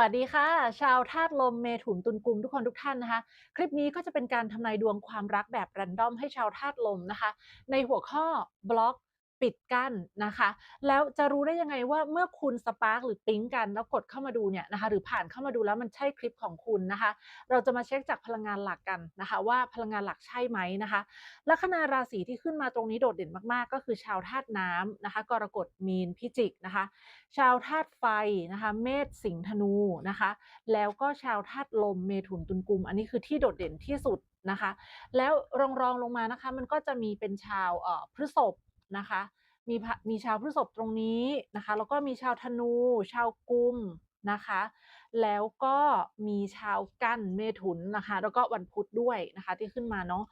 วัสดีค่ะ ชาวธาตุลมเมถุนตุลกุมทุกคนทุกท่านนะคะ คลิปนี้ก็จะเป็นการทำนายดวงความรักแบบแรนดอมให้ชาวธาตุลมนะคะ ในหัวข้อบล็อก ปิดกั้นนะคะ แล้วจะรู้ได้ยังไงว่าเมื่อคุณสปาร์กหรือปิ๊งกันแล้วกดเข้ามาดูเนี่ยนะคะ หรือผ่านเข้ามาดูแล้วมันใช่คลิปของคุณนะคะ เราจะมาเช็คจากพลังงานหลักกันนะคะ ว่าพลังงานหลักใช่ไหมนะคะลัคนาราศีที่ขึ้นมาตรงนี้โดดเด่นมากๆ ก็คือชาวธาตุน้ำนะคะ กรกฎมีนพิจิกนะคะ ชาวธาตุไฟนะคะ เมษสิงห์ธนูนะคะ แล้วก็ชาวธาตุลมเมถุนตุลกุม อันนี้คือที่โดดเด่นที่สุดนะคะ แล้วรองรองลงมานะคะ มันก็จะมีเป็นชาวพฤษภ นะคะ มีมีชาวพฤษภตรงนี้นะคะ แล้วก็มีชาวธนู ชาวกุมนะคะ แล้วก็มีชาวกันเมถุนนะคะ แล้วก็วันพุธด้วยนะคะที่ขึ้นมาเนาะ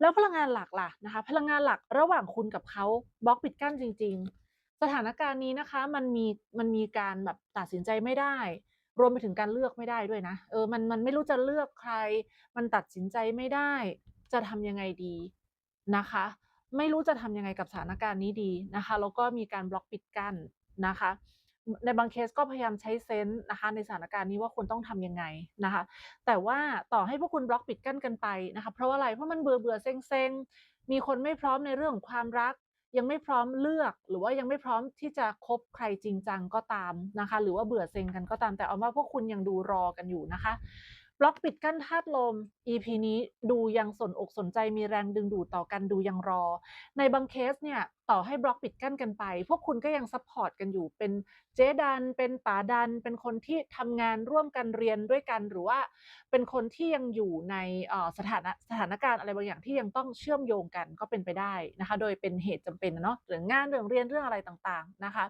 แล้วพลังงานหลักล่ะนะคะ พลังงานหลักระหว่างคุณกับเขาบล็อกปิดกั้นจริง ๆ สถานการณ์นี้นะคะมันมีมันมีการแบบตัดสินใจไม่ได้ รวมไปถึงการเลือกไม่ได้ด้วยนะเออมันมันไม่รู้จะเลือกใคร มันตัดสินใจไม่ได้ จะทำยังไงดีนะคะ ไม่รู้จะทำยังไงกับสถานการณ์นี้ดีนะคะแล้วก็มีการบล็อกปิดกั้นนะคะ ในบางเคสก็พยายามใช้เซนส์นะคะ ในสถานการณ์นี้ว่าคุณต้องทำยังไงนะคะ แต่ว่าต่อให้พวกคุณบล็อกปิดกั้นกันไปนะคะ เพราะว่าอะไรเพราะมันเบื่อเบื่อๆเซ็งมีคนไม่พร้อมในเรื่องของความรักยังไม่พร้อมเลือกหรือว่ายังไม่พร้อมที่จะคบใครจริงจังก็ตามนะคะ หรือว่าเบื่อเซ็งกันก็ตามแต่เอาว่าพวกคุณยังดูรอกันอยู่นะคะ บล็อกปิดกั้นธาตุลม EP นี้ดูยังสนอกสนใจมีแรงดึงดูดต่อกันดูยังรอ ในบางเคสเนี่ยต่อให้บล็อกปิดกั้นกันไป พวกคุณก็ยังซัพพอร์ตกันอยู่ เป็นเจ๊ดัน เป็นป๋าดัน เป็นคนที่ทำงานร่วมกันเรียนด้วยกัน หรือว่าเป็นคนที่ยังอยู่ในสถานะสถานการณ์อะไรบางอย่างที่ยังต้องเชื่อมโยงกันก็เป็นไปได้นะคะ โดยเป็นเหตุจำเป็นอะเนาะหรืองานเรื่องเรียนเรื่องอะไรต่างๆนะคะ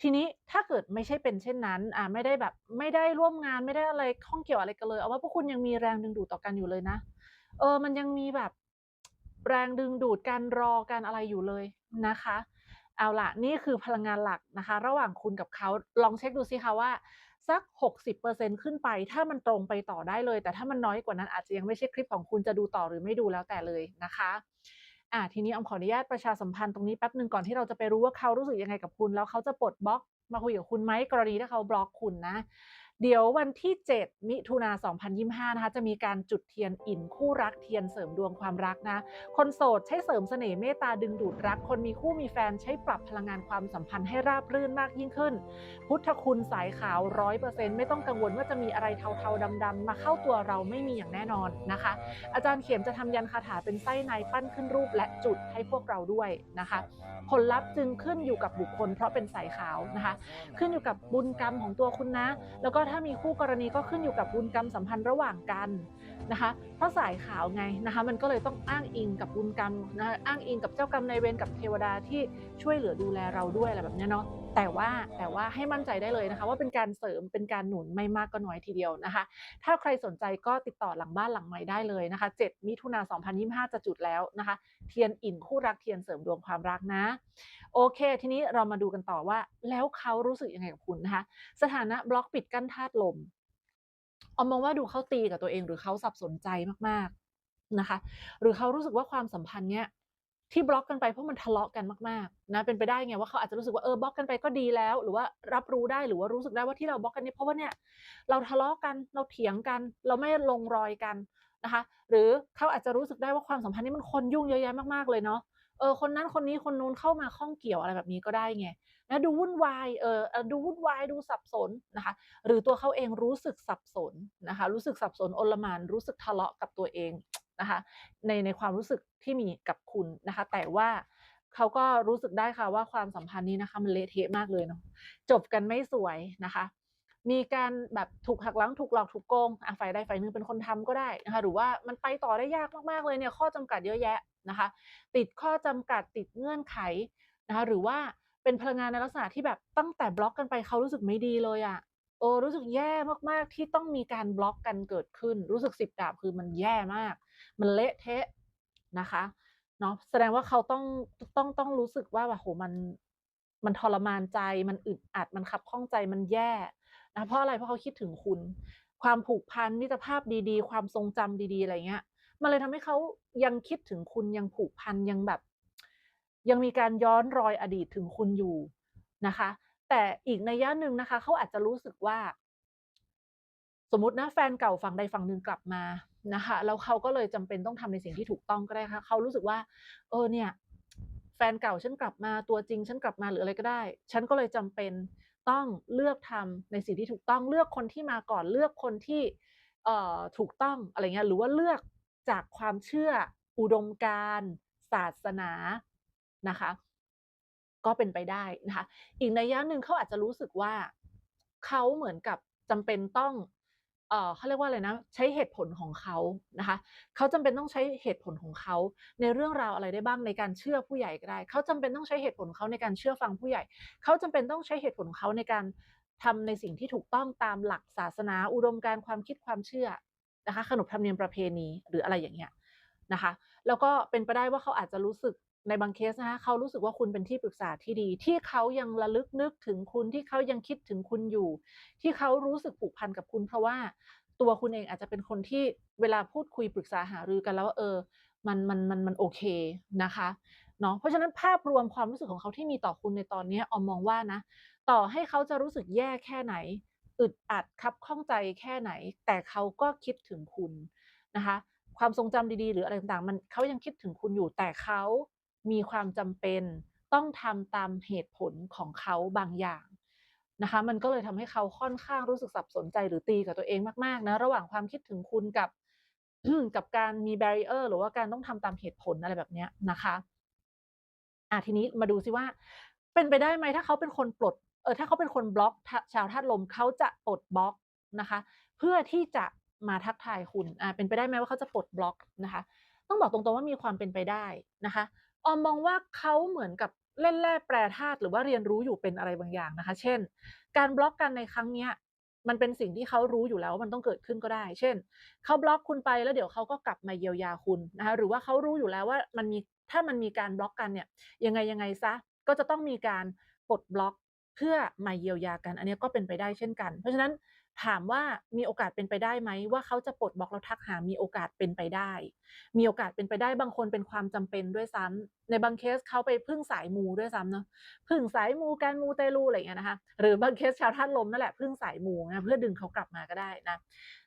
ทีนี้ถ้าเกิดไม่ใช่เป็นเช่นนั้นอ่าไม่ได้แบบไม่ได้ร่วมงานไม่ได้อะไรข้องเกี่ยวอะไรกันเลย เอาว่าพวกคุณยังมีแรงดึงดูดต่อกันอยู่เลยนะ เออ มันยังมีแบบแรงดึงดูดการรอการอะไรอยู่เลยนะคะ เอาล่ะนี่คือพลังงานหลักนะคะ ระหว่างคุณกับเขาลองเช็คดูสิคะว่าสัก 60%ขึ้นไป ถ้ามันตรงไปต่อได้เลย แต่ถ้ามันน้อยกว่านั้นอาจจะยังไม่ใช่คลิปของคุณจะดูต่อหรือไม่ดูแล้วแต่เลยนะคะ อ่าทีนี้ออมขออนุญาตประชาสัมพันธ์ตรงนี้แป๊บหนึ่งก่อนที่เราจะไปรู้ว่าเขารู้สึกยังไงกับคุณ แล้วเขาจะปลดบล็อกมาคุยกับคุณไหมกรณีถ้าเขาบล็อกคุณนะ เดี๋ยววันที่ 7 มิถุนา2025 นะคะ จะมีการจุดเทียนอินคู่รักเทียนเสริมดวงความรักนะ คนโสดใช้เสริมเสน่ห์เมตตาดึงดูดรัก คนมีคู่มีแฟนใช้ปรับพลังงานความสัมพันธ์ให้ราบรื่นมากยิ่งขึ้น พุทธคุณสายขาวร้อยเปอร์เซ็นต์ไม่ต้องกังวลว่าจะมีอะไรเทาๆดำๆมาเข้าตัวเราไม่มีอย่างแน่นอนนะคะ อาจารย์เข็มจะทำยันคาถาเป็นไส้ในปั้นขึ้นรูปและจุดให้พวกเราด้วยนะคะ ผลลัพธ์จึงขึ้นอยู่กับบุคคลเพราะเป็นสายขาวนะคะ ขึ้นอยู่กับบุญกรรมของตัวคุณนะ แล้วก็ถ้ามีคู่กรณีก็ขึ้นอยู่กับบุญกรรมสัมพันธ์ระหว่างกันนะคะเพราะสายขาวไงนะคะมันก็เลยต้องอ้างอิงกับบุญกรรมนะคะอ้างอิงกับเจ้ากรรมนายเวรกับเทวดาที่ช่วยเหลือดูแลเราด้วยอะไรแบบนี้เนาะแต่ว่าแต่ว่าให้มั่นใจได้เลยนะคะ ว่าเป็นการเสริมเป็นการหนุนไม่มากก็น้อยทีเดียวนะคะ ถ้าใครสนใจก็ติดต่อหลังบ้านหลังใหม่ได้เลยนะคะ 7 มิถุนา2025 จะจุดแล้วนะคะ เทียนอินคู่รักเทียนเสริมดวงความรักนะ โอเค ทีนี้เรามาดูกันต่อว่า แล้วเขารู้สึกยังไงกับคุณนะคะ สถานะบล็อกปิดกั้นธาตุลมออมมองว่าดูเขาตีกับตัวเองหรือเขาสับสนใจมากๆนะคะ หรือเขารู้สึกว่าความสัมพันธ์เนี้ย ที่บล็อกกันไปเพราะมันทะเลาะกันมากๆนะเป็นไปได้ไงว่าเขาอาจจะรู้สึกว่าเออบล็อกกันไปก็ดีแล้ว หรือว่ารับรู้ได้หรือว่ารู้สึกได้ว่าที่เราบล็อกกันเนี่ยเพราะว่าเนี่ยเราทะเลาะกันเราเถียงกัน เราไม่ลงรอยกันนะคะ หรือเขาอาจจะรู้สึกได้ว่าความสัมพันธ์นี้มันคนยุ่งเยอะแยะมากๆเลยเนาะเออคนนั้นคนนี้คนนู้นเข้ามาข้องเกี่ยวอะไรแบบนี้ก็ได้ไงนะดูวุ่นวายเออดูวุ่นวายดูสับสนนะคะ หรือตัวเขาเองรู้สึกสับสนนะคะ รู้สึกสับสนโอลมานรู้สึกทะเลาะกับตัวเอง นะคะในในความรู้สึกที่มีกับคุณนะคะ แต่ว่าเขาก็รู้สึกได้ค่ะว่าความสัมพันธ์นี้นะคะมันเละเทะมากเลยเนาะจบกันไม่สวยนะคะ มีการแบบถูกหักหลังถูกหลอกถูกโกงอะฝ่ายใดฝ่ายหนึ่งเป็นคนทำก็ได้นะคะหรือว่ามันไปต่อได้ยากมากๆเลยเนี่ยข้อจำกัดเยอะแยะนะคะ ติดข้อจำกัดติดเงื่อนไขนะคะหรือว่าเป็นพลังงานในลักษณะที่แบบตั้งแต่บล็อกกันไปเขารู้สึกไม่ดีเลยอะเออรู้สึกแย่มากๆที่ต้องมีการบล็อกกันเกิดขึ้น รู้สึกสิบดาบคือมันแย่มาก มันเละเทะนะคะเนาะแสดงว่าเขาต้องต้องต้องรู้สึกว่าแบบโหมันมันทรมานใจ มันอึดอัดมันคับข้องใจมันแย่นะเพราะอะไรเพราะเขาคิดถึงคุณ ความผูกพันมิตรภาพดีๆ ความทรงจำดีๆอะไรเงี้ยมันเลยทำให้เขายังคิดถึงคุณยังผูกพันยังแบบ ยังมีการย้อนรอยอดีตถึงคุณอยู่นะคะ แต่อีกในัยยะหนึ่งนะคะเขาอาจจะรู้สึกว่า สมมตินะแฟนเก่าฝั่งใดฝั่งหนึ่งกลับมา นะคะแล้วเขาก็เลยจำเป็นต้องทำในสิ่งที่ถูกต้องก็ได้ค่ะเขารู้สึกว่า เออเนี่ย แฟนเก่าฉันกลับมาตัวจริงฉันกลับมาหรืออะไรก็ได้ ฉันก็เลยจำเป็นต้องเลือกทำในสิ่งที่ถูกต้องเลือกคนที่มาก่อนเลือกคนที่เอ่อถูกต้องอะไรเงี้ยหรือว่าเลือกจากความเชื่ออุดมการศาสนานะคะ ก็เป็นไปได้นะคะ อีกในยะหนึ่งเขาอาจจะรู้สึกว่าเขาเหมือนกับจำเป็นต้อง เขาเรียกว่าอะไรนะใช้เหตุผลของเขานะคะเขาจำเป็นต้องใช้เหตุผลของเขาในเรื่องราวอะไรได้บ้างในการเชื่อผู้ใหญ่ก็ได้เขาจำเป็นต้องใช้เหตุผลของเขาในการเชื่อฟังผู้ใหญ่เขาจำเป็นต้องใช้เหตุผลของเขาในการทำในสิ่งที่ถูกต้องตามหลักศาสนา อุดมการความคิดความเชื่อนะคะขนบธรรมเนียมประเพณีหรืออะไรอย่างเงี้ยนะคะ แล้วก็เป็นไปได้ว่าเขาอาจจะรู้สึก ในบางเคสนะคะเขารู้สึกว่าคุณเป็นที่ปรึกษาที่ดี ที่เขายังระลึกนึกถึงคุณที่เขายังคิดถึงคุณอยู่ ที่เขารู้สึกผูกพันกับคุณ เพราะว่าตัวคุณเองอาจจะเป็นคนที่เวลาพูดคุยปรึกษาหารือกันแล้วว่าเออ มันมันมันมันโอเคนะคะเนาะเพราะฉะนั้นภาพรวมความรู้สึกของเขาที่มีต่อคุณในตอนนี้ออมมองว่านะ ต่อให้เขาจะรู้สึกแย่แค่ไหนอึดอัดคับข้องใจแค่ไหน แต่เขาก็คิดถึงคุณนะคะ ความทรงจำดีๆ หรืออะไรต่างๆ มันเขายังคิดถึงคุณอยู่แต่เขา มีความจำเป็น ต้องทำตามเหตุผลของเขาบางอย่างนะคะ มันก็เลยทำให้เขาค่อนข้างรู้สึกสับสนใจหรือตีกับตัวเองมากๆนะระหว่างความคิดถึงคุณกับกับการมี barrier หรือว่าการต้องทำตามเหตุผลอะไรแบบเนี้ยนะคะอ่าทีนี้มาดูซิว่า เป็นไปได้ไหมถ้าเขาเป็นคนปลดเออถ้าเขาเป็นคนบล็อกชาวธาตุลมเขาจะปลดบล็อกนะคะ เพื่อที่จะมาทักทายคุณอ่าเป็นไปได้ไหมว่าเขาจะปลดบล็อกนะคะ ต้องบอกตรงๆว่ามีความเป็นไปได้นะคะ ออมมองว่าเขาเหมือนกับเล่นแร่แปรธาตุหรือว่าเรียนรู้อยู่เป็นอะไรบางอย่างนะคะ เช่น การบล็อกกันในครั้งเนี้ยมันเป็นสิ่งที่เขารู้อยู่แล้วว่ามันต้องเกิดขึ้นก็ได้ เช่น เขาบล็อกคุณไปแล้วเดี๋ยวเขาก็กลับมาเยียวยาคุณนะคะ หรือว่าเขารู้อยู่แล้วว่ามันมีถ้ามันมีการบล็อกกันเนี่ยยังไงยังไงซะก็จะต้องมีการปลดบล็อกเพื่อมาเยียวยากัน อันนี้ก็เป็นไปได้เช่นกัน เพราะฉะนั้น ถามว่ามีโอกาสเป็นไปได้ไหมว่าเขาจะปลดบล็อกแล้วทักหา มีโอกาสเป็นไปได้ มีโอกาสเป็นไปได้บางคนเป็นความจำเป็นด้วยซ้ำในบางเคสเขาไปพึ่งสายมูด้วยซ้ำเนาะพึ่งสายมูการมูเตลูอะไรเงี้ยนะคะ หรือบางเคสชาวธาตุลมนั่นแหละพึ่งสายมูนะเพื่อดึงเขากลับมาก็ได้นะ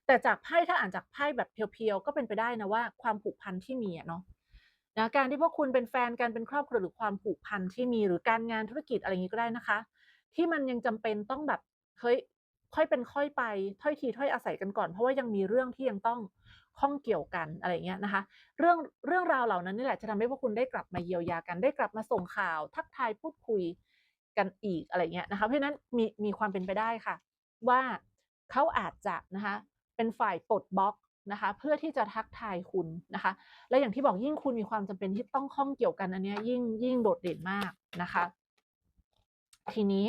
แต่จากไพ่ถ้าอ่านจากไพ่แบบเพียวๆก็เป็นไปได้นะว่าความผูกพันที่มีเนาะนะการที่พวกคุณเป็นแฟนกันเป็นครอบครัวหรือความผูกพันที่มีหรือการงานธุรกิจอะไรอย่างงี้ก็ได้นะคะ ที่มันยังจำเป็นต้องแบบเฮ้ย ค่อยเป็นค่อยไปถ้อยทีถ้อยอาศัยกันก่อน เพราะว่ายังมีเรื่องที่ยังต้องข้องเกี่ยวกันอะไรเงี้ยนะคะ เรื่องเรื่องราวเหล่านั้นนี่แหละจะทำให้พวกคุณได้กลับมาเยียวยากันได้กลับมาส่งข่าว ทักทายพูดคุยกันอีกอะไรเงี้ยนะคะเพราะนั้นมีมีความเป็นไปได้ค่ะ ว่าเขาอาจจะนะคะเป็นฝ่ายปลดบล็อกนะคะ เพื่อที่จะทักทายคุณนะคะ และอย่างที่บอกยิ่งคุณมีความจำเป็นที่ต้องข้องเกี่ยวกันอันนี้ยิ่งยิ่งโดดเด่นมากนะคะ ทีนี้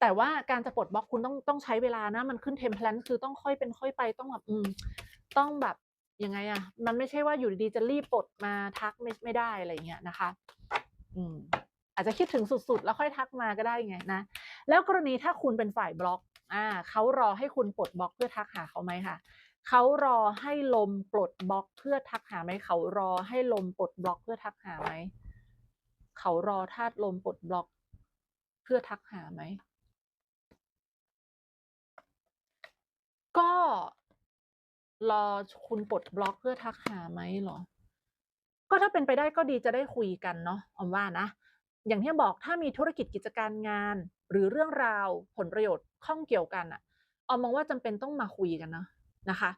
แต่ว่าการจะปลดบล็อกคุณต้องต้องใช้เวลานะ มันขึ้น Template คือต้องค่อยเป็นค่อยไปต้องแบบอืมต้องแบบยังไงอะมันไม่ใช่ว่าอยู่ดีๆจะรีบปลดมาทักไม่ไม่ได้อะไรเงี้ยนะคะ อืม อาจจะคิดถึงสุดๆ แล้วค่อยทักมาก็ได้ไงนะแล้วกรณีถ้าคุณเป็นฝ่ายบล็อก อ่าเขารอให้คุณปลดบล็อกเพื่อทักหาเขาไหมคะเขารอให้ลมปลดบล็อกเพื่อทักหาไหมเขารอให้ลมปลดบล็อกเพื่อทักหาไหมเขารอธาตุลมปลดบล็อก เพื่อทักหาไหม ก็รอคุณปลดบล็อกเพื่อทักหาไหมเหรอ ก็ถ้าเป็นไปได้ก็ดีจะได้คุยกันเนาะออมว่านะ อย่างที่บอกถ้ามีธุรกิจกิจการงาน หรือเรื่องราวผลประโยชน์ข้องเกี่ยวกันอะออมมองว่าจำเป็นต้องมาคุยกันนะนะคะ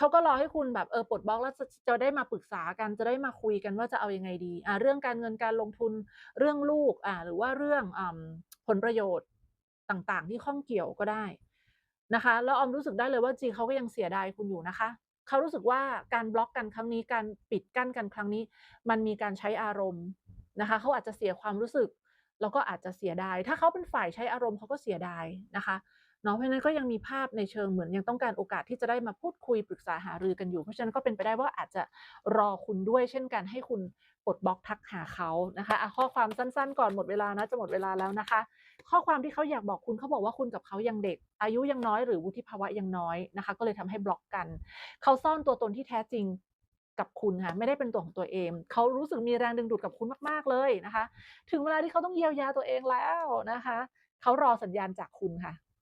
เขาก็รอให้คุณแบบเออปลดบล็อกแล้วจะจะได้มาปรึกษากันจะได้มาคุยกันว่าจะเอายังไงดีอ่าเรื่องการเงินการลงทุนเรื่องลูกอ่าหรือว่าเรื่องอผลประโยชน์ต่างๆ ที่ข้องเกี่ยวก็ได้นะคะแล้วออมรู้สึกได้เลยว่าจีเขาก็ยังเสียดายคุณอยู่นะคะเขารู้สึกว่าการบล็อกกันครั้งนี้การปิดกั้นกันครั้งนี้ มันมีการใช้อารมณ์นะคะเขาอาจจะเสียความรู้สึก แล้วก็อาจจะเสียดาย ถ้าเขาเป็นฝ่ายใช้อารมณ์เขาก็เสียดายนะคะ เนาะเพราะฉะนั้นก็ยังมีภาพในเชิงเหมือนยังต้องการโอกาสที่จะได้มาพูดคุยปรึกษาหารือกันอยู่ เพราะฉะนั้นก็เป็นไปได้ว่าอาจจะรอคุณด้วย เช่นกันให้คุณปลดบล็อกทักหาเขานะคะอะข้อความสั้นๆ ก่อนหมดเวลานะจะหมดเวลาแล้วนะคะ ข้อความที่เขาอยากบอกคุณเขาบอกว่าคุณกับเขายังเด็ก อายุยังน้อยหรือวุฒิภาวะยังน้อยนะคะ ก็เลยทำให้บล็อกกัน เขาซ่อนตัวตนที่แท้จริงกับคุณค่ะไม่ได้เป็นตัวของตัวเอง เขารู้สึกมีแรงดึงดูดกับคุณมากๆเลยนะคะ ถึงเวลาที่เขาต้องเยียวยาตัวเองแล้วนะคะ เขารอสัญญาณจากคุณค่ะ